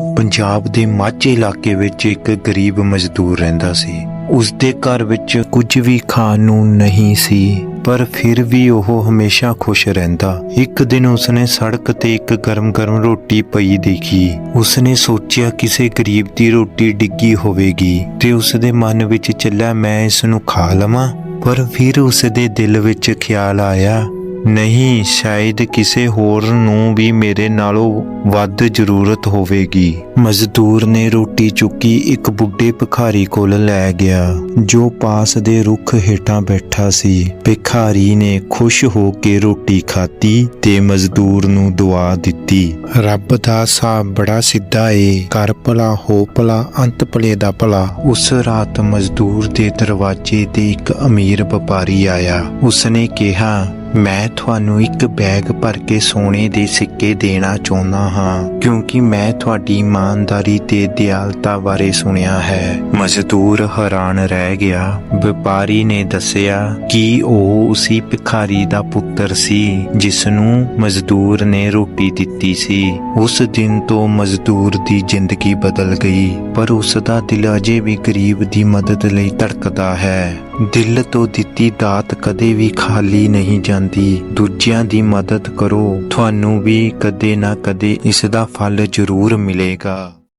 ਪੰਜਾਬ ਦੇ ਮਾਝੇ ਇਲਾਕੇ ਵਿੱਚ ਇੱਕ ਗਰੀਬ ਮਜ਼ਦੂਰ ਰਹਿੰਦਾ ਸੀ। ਉਸ ਦੇ ਘਰ ਵਿੱਚ ਕੁਝ ਵੀ ਖਾਣ ਨੂੰ ਨਹੀਂ ਸੀ, ਪਰ ਫਿਰ ਵੀ ਉਹ ਹਮੇਸ਼ਾ ਖੁਸ਼ ਰਹਿੰਦਾ। ਇੱਕ ਦਿਨ ਉਸਨੇ ਸੜਕ ਤੇ ਇੱਕ ਗਰਮ-ਗਰਮ ਰੋਟੀ ਪਈ ਦੇਖੀ। ਉਸਨੇ ਸੋਚਿਆ, ਕਿਸੇ ਗਰੀਬ ਦੀ ਰੋਟੀ ਡਿੱਗੀ ਹੋਵੇਗੀ ਤੇ ਉਸਦੇ ਮਨ ਵਿੱਚ ਚੱਲਿਆ, ਮੈਂ ਇਸ ਨੂੰ ਖਾ ਲਵਾਂ। ਪਰ ਫਿਰ ਉਸਦੇ ਦਿਲ ਵਿੱਚ ਖਿਆਲ ਆਇਆ ਨਹੀਂ, ਸ਼ਾਇਦ ਕਿਸੇ ਹੋਰ ਨੂੰ ਵੀ ਮੇਰੇ ਨਾਲੋਂ ਵੱਧ ਜ਼ਰੂਰਤ ਹੋਵੇਗੀ। ਮਜ਼ਦੂਰ ਨੇ ਰੋਟੀ ਚੁੱਕੀ ਇੱਕ ਬੁੱਢੇ ਭਿਖਾਰੀ ਕੋਲ ਲੈ ਗਿਆ, ਜੋ ਪਾਸ ਦੇ ਰੁੱਖ ਹੇਠਾਂ ਬੈਠਾ ਸੀ। ਭਿਖਾਰੀ ਨੇ ਖੁਸ਼ ਹੋ ਕੇ ਰੋਟੀ ਖਾਧੀ ਤੇ ਮਜ਼ਦੂਰ ਨੂੰ ਦੁਆ ਦਿੱਤੀ। ਰੱਬ ਦਾ ਹਿਸਾਬ ਬੜਾ ਸਿੱਧਾ ਏ, ਕਰ ਭਲਾ, ਹੋ ਭਲਾ, ਅੰਤ ਭਲੇ ਦਾ ਭਲਾ। ਉਸ ਰਾਤ ਮਜ਼ਦੂਰ ਦੇ ਦਰਵਾਜ਼ੇ ਤੇ ਇੱਕ ਅਮੀਰ ਵਪਾਰੀ ਆਇਆ। ਉਸਨੇ ਕਿਹਾ ਮੈਂ ਤੁਹਾਨੂੰ ਇੱਕ ਬੈਗ ਭਰ ਕੇ ਸੋਨੇ ਦੇ ਸਿੱਕੇ ਦੇਣਾ ਚਾਹੁੰਦਾ ਹਾਂ, ਕਿਉਂਕਿ ਮੈਂ ਤੁਹਾਡੀ ਇਮਾਨਦਾਰੀ ਤੇ ਦਿਆਲਤਾ ਬਾਰੇ ਸੁਣਿਆ ਹੈ। ਮਜ਼ਦੂਰ ਹੈਰਾਨ ਰਹਿ ਗਿਆ। ਵਪਾਰੀ ਨੇ ਦੱਸਿਆ ਕਿ ਉਹ ਉਸੇ ਭਿਖਾਰੀ ਦਾ ਪੁੱਤਰ ਸੀ ਜਿਸ ਨੂੰ ਮਜ਼ਦੂਰ ਨੇ ਰੋਟੀ ਦਿੱਤੀ ਸੀ। ਉਸ ਦਿਨ ਤੋਂ ਮਜ਼ਦੂਰ ਦੀ ਜ਼ਿੰਦਗੀ ਬਦਲ ਗਈ, ਪਰ ਉਸ ਦਾ ਦਿਲ ਅਜੇ ਵੀ ਗਰੀਬ ਦੀ ਮਦਦ ਲਈ ਧੜਕਦਾ ਹੈ। ਦਿਲ ਤੋਂ ਦਿੱਤੀ ਦਾਤ ਕਦੇ ਵੀ ਖਾਲੀ ਨਹੀਂ ਜਾਂਦੀ। ਦੂਜਿਆਂ ਦੀ ਮਦਦ ਕਰੋ ਤੁਹਾਨੂੰ ਵੀ ਕਦੇ ਨਾ ਕਦੇ ਇਸ ਦਾ ਫਲ ਜ਼ਰੂਰ ਮਿਲੇਗਾ।